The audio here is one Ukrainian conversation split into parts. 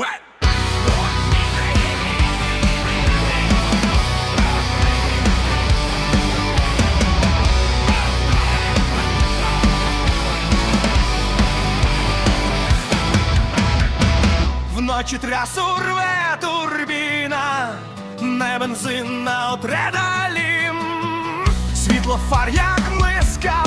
What? Вночі трясу рве турбіна, не бензин на отредалім, світло фар, як миска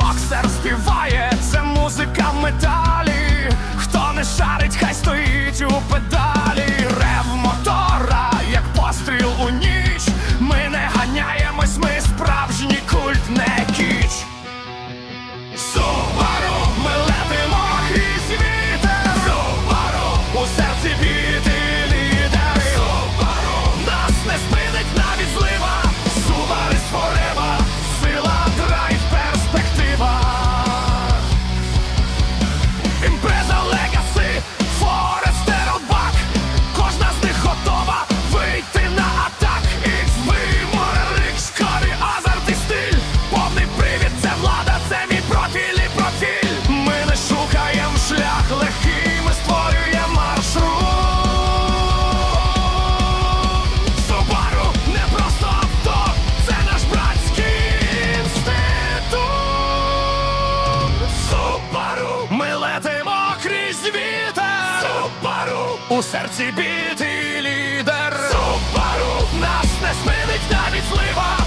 боксер співає, це музика в металі, хто не шарить, хай. у серці біти лідер. Субару нас не спинить навіть злива.